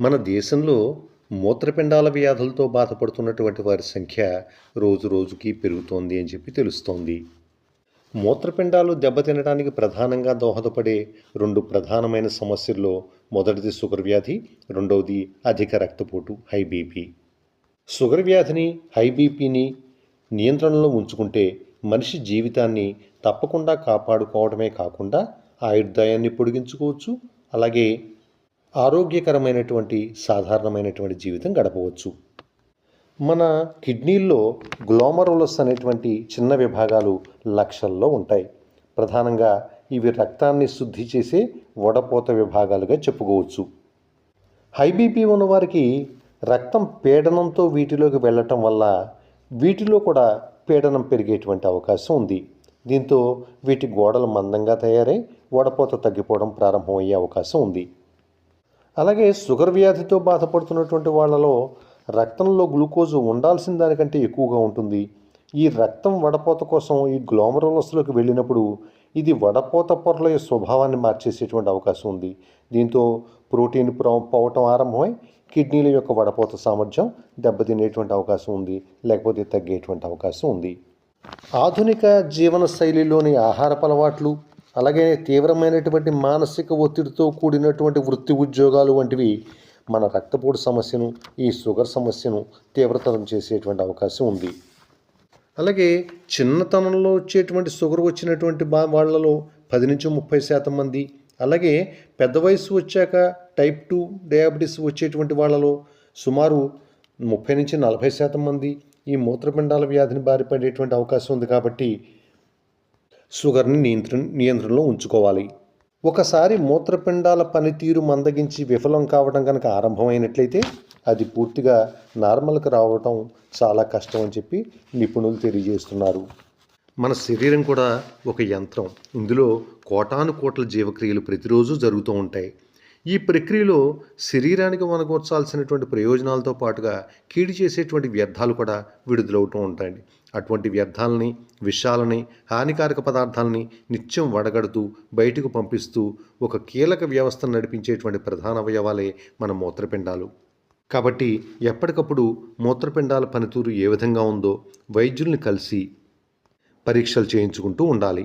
మన దేశంలో మూత్రపిండాల వ్యాధులతో బాధపడుతున్నటువంటి వారి సంఖ్య రోజు రోజుకి పెరుగుతోంది అని చెప్పి తెలుస్తోంది. మూత్రపిండాలు దెబ్బతినడానికి ప్రధానంగా దోహదపడే రెండు ప్రధానమైన సమస్యల్లో మొదటిది షుగర్ వ్యాధి రెండవది అధిక రక్తపోటు హై బీపీ షుగర్ వ్యాధిని హై బీపీని నియంత్రణలో ఉంచుకుంటే మనిషి జీవితాన్ని తప్పకుండా కాపాడుకోవడమే కాకుండా ఆయుర్దాయాన్ని పొడిగించుకోవచ్చు. అలాగే ఆరోగ్యకరమైనటువంటి సాధారణమైనటువంటి జీవితం గడపవచ్చు. మన కిడ్నీల్లో గ్లోమరులస్ అనేటువంటి చిన్న విభాగాలు లక్షల్లో ఉంటాయి. ప్రధానంగా ఇవి రక్తాన్ని శుద్ధి చేసే వడపోత విభాగాలుగా చెప్పుకోవచ్చు. హై బీపీ ఉన్నవారికి రక్తం పీడనంతో వీటిలోకి వెళ్ళటం వల్ల వీటిలో కూడా పీడనం పెరిగేటువంటి అవకాశం ఉంది. దీంతో వీటి గోడలు మందంగా తయారై వడపోత తగ్గిపోవడం ప్రారంభమయ్యే అవకాశం ఉంది. అలాగే షుగర్ వ్యాధితో బాధపడుతున్నటువంటి వాళ్ళలో రక్తంలో గ్లూకోజ్ ఉండాల్సిన దానికంటే ఎక్కువగా ఉంటుంది. ఈ రక్తం వడపోత కోసం ఈ గ్లోమరోలస్లోకి వెళ్ళినప్పుడు ఇది వడపోత పొరల స్వభావాన్ని మార్చేసేటువంటి అవకాశం ఉంది. దీంతో ప్రోటీన్ పోవటం ఆరంభమై కిడ్నీల యొక్క వడపోత సామర్థ్యం దెబ్బతినేటువంటి అవకాశం ఉంది. లేకపోతే తగ్గేటువంటి అవకాశం ఉంది. ఆధునిక జీవన శైలిలోని ఆహారపు అలవాట్లు అలాగే తీవ్రమైనటువంటి మానసిక ఒత్తిడితో కూడినటువంటి వృత్తి ఉద్యోగాలు వంటివి మన రక్తపోటు సమస్యను ఈ షుగర్ సమస్యను తీవ్రతరం చేసేటువంటి అవకాశం ఉంది. అలాగే చిన్నతనంలో వచ్చేటువంటి షుగర్ వచ్చినటువంటి బా వాళ్ళలో పది నుంచి ముప్పై శాతం మంది అలాగే పెద్ద వయసు వచ్చాక టైప్ టూ డయాబెటీస్ వచ్చేటువంటి వాళ్ళలో సుమారు ముప్పై నుంచి నలభై శాతం మంది ఈ మూత్రపిండాల వ్యాధిని బారిపడేటువంటి అవకాశం ఉంది కాబట్టి షుగర్ని నియంత్రణ నియంత్రణలో ఉంచుకోవాలి. ఒకసారి మూత్రపిండాల పనితీరు మందగించి విఫలం కావడం కనుక ఆరంభమైనట్లయితే అది పూర్తిగా నార్మల్కి రావటం చాలా కష్టం అని చెప్పి నిపుణులు తెలియజేస్తున్నారు. మన శరీరం కూడా ఒక యంత్రం. ఇందులో కోటాను కోట్ల జీవక్రియలు ప్రతిరోజు జరుగుతూ ఉంటాయి. ఈ ప్రక్రియలో శరీరానికి మనకూర్చాల్సినటువంటి ప్రయోజనాలతో పాటుగా కీడు చేసేటువంటి వ్యర్థాలు కూడా విడుదలవుతూ ఉంటాయండి. అటువంటి వ్యర్థాలని విషాలని హానికారక పదార్థాలని నిత్యం వడగడుతూ బయటకు పంపిస్తూ ఒక కీలక వ్యవస్థను నడిపించేటువంటి ప్రధాన అవయవాలే మన మూత్రపిండాలు. కాబట్టి ఎప్పటికప్పుడు మూత్రపిండాల పనితీరు ఏ విధంగా ఉందో వైద్యుల్ని కలిసి పరీక్షలు చేయించుకుంటూ ఉండాలి.